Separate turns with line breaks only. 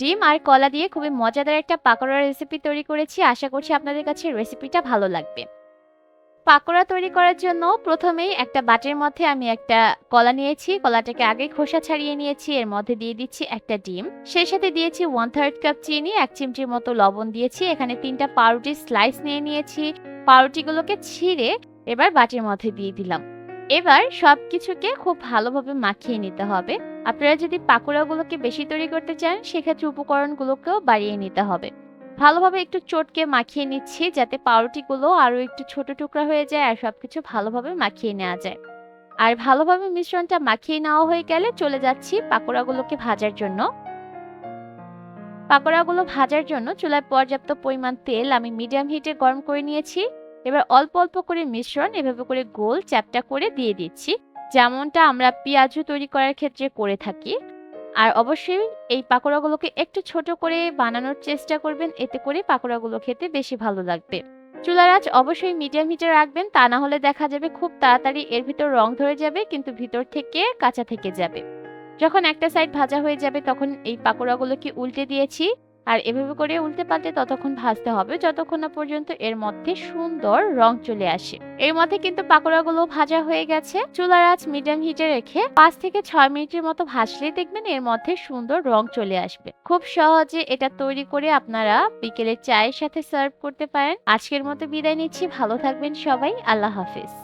ডিম আর কলা দিয়ে খুবই মজাদার একটা পাকোড়ার রেসিপি তৈরি করেছি। আশা করছি আপনাদের কাছে রেসিপিটা ভালো লাগবে। পাকোড়া তৈরি করার জন্য প্রথমেই একটা বাটির মধ্যে আমি একটা কলা নিয়েছি। কলাটাকে আগে খোসা ছাড়িয়ে নিয়েছি। এর মধ্যে দিয়ে দিচ্ছি একটা ডিম। সেই সাথে দিয়েছি ওয়ান থার্ড কাপ চিনি, এক চিমটির মতো লবণ দিয়েছি। এখানে তিনটা পাউরুটির স্লাইস নিয়ে নিয়েছি। পাউরুটিগুলোকে ছিঁড়ে এবার বাটির মধ্যে দিয়ে দিলাম। এবার সব কিছুকে খুব ভালোভাবে মাখিয়ে নিতে হবে। আপনারা যদি পাকোড়াগুলোকে বেশি তৈরি করতে চান, সেক্ষেত্রে উপকরণগুলোকেও বাড়িয়ে নিতে হবে। ভালোভাবে একটু চটকে মাখিয়ে নিচ্ছি যাতে পাউরুটিগুলো আরও একটু ছোট টুকরা হয়ে যায় আর সবকিছু ভালোভাবে মাখিয়ে নেওয়া যায়। আর ভালোভাবে মিশ্রণটা মাখিয়ে নেওয়া হয়ে গেলে চলে যাচ্ছি পাকোড়াগুলোকে ভাজার জন্য। পাকোড়াগুলো ভাজার জন্য চুলায় পর্যাপ্ত পরিমাণ তেল আমি মিডিয়াম হিটে গরম করে নিয়েছি। এবার অল্প অল্প করে মিশ্রণ, এভাবে করে গোল চ্যাপটা করে দিয়ে দিচ্ছি। যেমনটা আমরা পেঁয়াজু তৈরি করার ক্ষেত্রে করে থাকি। আর অবশ্যই এই পাকোড়াগুলোকে একটু ছোট করে বানানোর চেষ্টা করবেন, এতে করে পাকোড়াগুলো খেতে বেশি ভালো লাগবে। চুলার আঁচ অবশ্যই মিডিয়াম হিটে রাখবেন, তা না হলে দেখা যাবে খুব তাড়াতাড়ি এর ভিতর রং ধরে যাবে, কিন্তু ভিতর থেকে কাঁচা থেকে যাবে। যখন একটা সাইড ভাজা হয়ে যাবে, তখন এই পাকোড়াগুলোকে উল্টে দিয়েছি। আর এভাবে করে উল্টে পাল্টে ততক্ষণ ভাজতে হবে, যতক্ষণ না পর্যন্ত এর মধ্যে সুন্দর রং চলে আসে। এর মধ্যে কিন্তু পাকোড়াগুলো ভাজা হয়ে গেছে। চুলার আঁচ মিডিয়াম হিটে রেখে পাঁচ থেকে ছয় মিনিটের মতো ভাজলেই দেখবেন এর মধ্যে সুন্দর রং চলে আসবে। খুব সহজে এটা তৈরি করে আপনারা বিকেলে চায়ের সাথে সার্ভ করতে পারেন। আজকের মতো বিদায় নিচ্ছি। ভালো থাকবেন সবাই। আল্লাহ হাফিজ।